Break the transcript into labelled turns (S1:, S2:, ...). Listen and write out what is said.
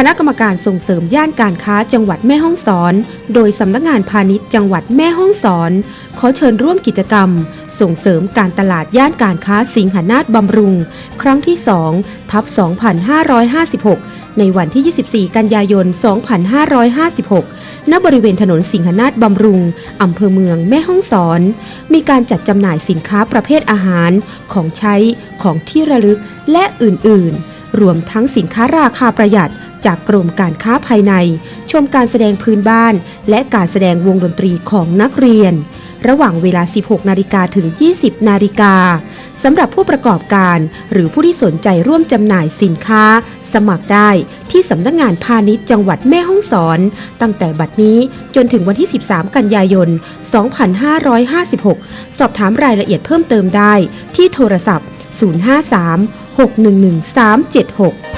S1: คณะกรรมการส่งเสริมย่านการค้าจังหวัดแม่ฮ่องสอน โดยสำนักงานพาณิชย์จังหวัดแม่ฮ่องสอน ขอเชิญร่วมกิจกรรม ส่งเสริมการตลาดย่านการค้าสิงหนาฏบำรุง ครั้งที่ 2 ทับ 2556 ในวันที่ 24 กันยายน 2556 ณ บริเวณถนนสิงหนาฏบำรุง อำเภอเมืองแม่ฮ่องสอน มีการจัดจำหน่ายสินค้าประเภทอาหาร ของใช้ ของที่ระลึก และอื่น ๆ รวมทั้งสินค้าราคาประหยัด จากกรมการค้าภายใน ชมการแสดงพื้นบ้าน และการแสดงวงดนตรีของนักเรียน ระหว่างเวลา 16 นาฬิกาถึง 20 นาฬิกาสำหรับผู้ประกอบการหรือผู้ที่สนใจร่วมจำหน่ายสินค้า สมัครได้ที่สำนักงานพาณิชย์จังหวัดแม่ฮ่องสอน ตั้งแต่บัดนี้จนถึงวันที่ 13 กันยายน 2556 สอบถามรายละเอียดเพิ่มเติมได้ที่โทรศัพท์ 053 611 376